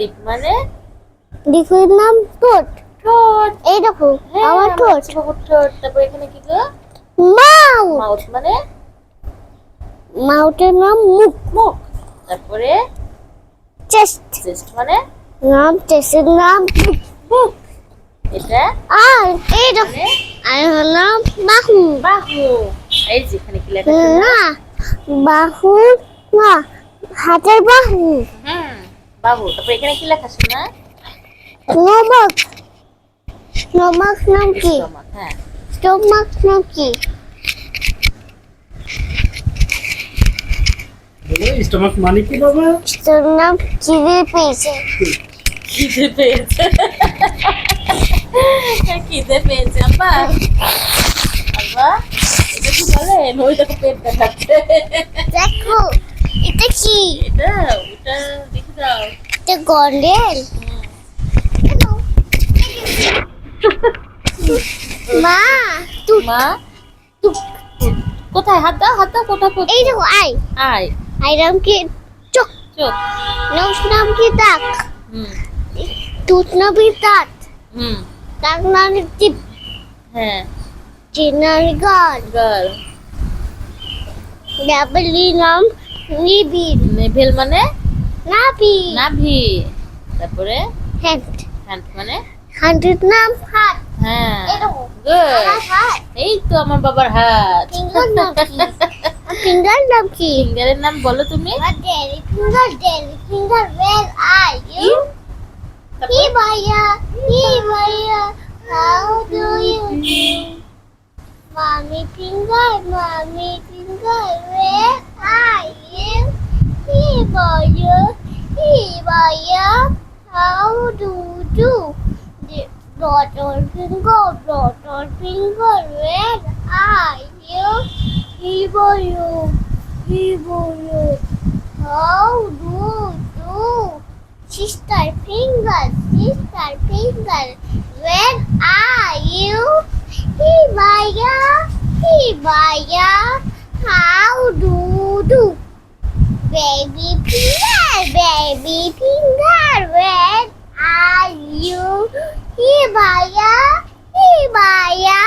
Lip মানে? Liquid নাম ঠোঁট। ঠোঁট। এই দেখো হ্যাঁ, আমার ঠোঁট। ঠোঁট তারপর এখানে কি গো? মাউথ। মাউথ মানে? মাউথের নাম মুখ। মুখ। তারপরে? চেস্ট চেস্ট মানে? নাম চেস্টের নাম বুক এটা? আর এই দেখো মানে? আর বাহু। বাহু। এই যে এখানে কি লেখা? না বাহু না হাতের বাহু। বাহু তারপর এখানে কি লেখা আছে না নমক নমক নাম কি? স্টমাক হ্যাঁ। স্টমাক নাম কি? স্টমাক মানে কি বাবা? তোর নাম পেয়েছে। খিদে পেয়েছে। খিদে পেয়েছে আব্বা। আব্বা এটা কি বলে? ওই দেখো পেট দেখাচ্ছে। দেখো এটা কি? এটা ওটা এটা গন্ডেল মা মা কোথায়? হাত দাও হাত দাও কোথায় কোথায়? এই দেখো আই আয়। আই নাম কি? চোখ। চোখ। নৌস নাম কি? দাগ। হুম। টুথ নাম দাঁত। হুম। দাগ নাম টিপ হ্যাঁ। চিনার গান গার্ল ডাবলি নাম নিবিল নেভেল মানে? নাবি নাভি তারপরে হ্যান্ড হ্যান্ড মানে হ্যান্ডের নাম হাত হ্যাঁ এই গুড এই তো আমার বাবার হাত ফিঙ্গার নাম কি ফিঙ্গার নাম কি ফিঙ্গারের নাম বলো তুমি daddy finger, daddy finger, where are you? He Maya, he Maya, how do you do? Mommy finger, Maya, how do you do? Daughter finger, daughter finger, where are you? He you, he Maya. How do you do? sister finger, sister finger? Where are you? Hibaya, Hibaya. Hibaya, Hibaya.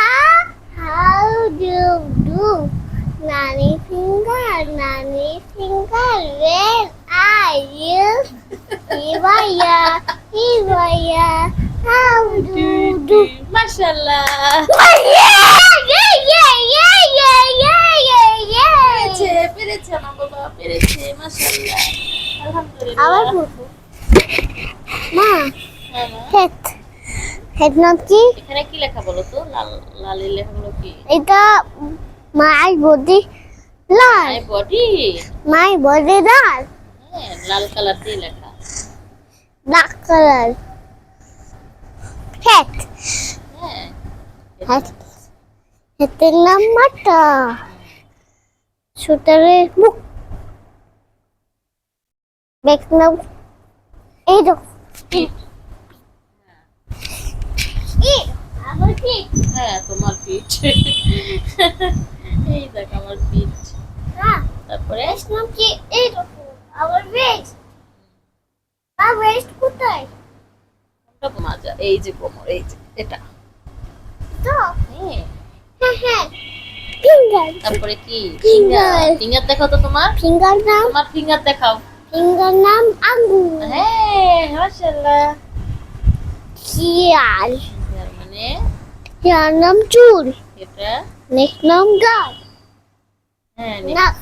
How do you do? Nanny finger, nanny finger, where are you? Hibaya, Hibaya, how do you do? মাশাআল্লাহ Yeah, yeah, yeah, yeah, yeah, yeah, yeah, yeah. পেরেছে পেরেছে আমার বাবা পেরেছে মাশাআল্লাহ আলহামদুলিল্লাহ আবার হ্যাঁ, মা। হেড হেড কি? এখানে কি লেখা বলো তো? লাল লালের লেখাগুলো কি? এটা my body Lal. My body? My body লাল। হ্যাঁ লাল কালার দিয়ে লেখা। Black colour. হেড হ্যাঁ। হেডের নাম মাটা সুতারের মুখ নাম। এই দেখো পিঠ এই আমার পিঠ হ্যাঁ তোমার পিঠ। এই দেখ আমার পিঠ। হ্যাঁ তারপরে? কি? এই আমার বেস্ট আর বেস্ট কোথায়? মাজা এই যে কোমর এই যে এটা। তো? হ্যাঁ। ফিঙ্গার তারপরে কি? Finger. ফিঙ্গার দেখাও তো তোমার? ফিঙ্গার নাম? তোমার ফিঙ্গার দেখাও। ফিঙ্গার নাম আঙ্গুর। হ্যাঁ মাশাআল্লাহ। শিয়াল। ফিঙ্গার মানে শিয়াল নাম চুল। এটা। নেক নাম গাল। হ্যাঁ নাক।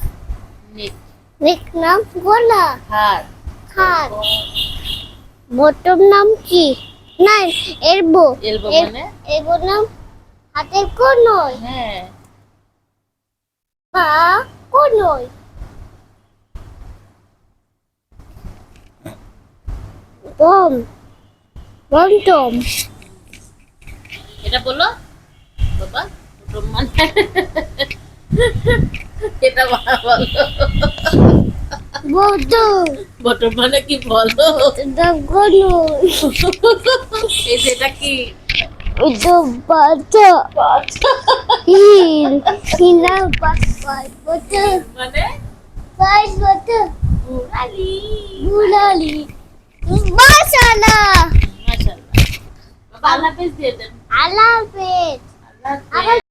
নেক। নেক নাম গলা। হাত হাত বটম নাম কি? না এলবো। এলবো মানে? এলবো নাম হাতের কোনয় হ্যাঁ। পা কোনয় বম। বম টম এটা বলো? বাবা মানে এটা বলো। মানে কি বলো? এই কি? এটা হিল। মানে বাচ্চা বুড়ালি বুলালি বাস না মাশাআল্লাহ বাবা আল্লাহ হাফেজ দিয়ে দেন। আল্লাহ হাফেজ। আবার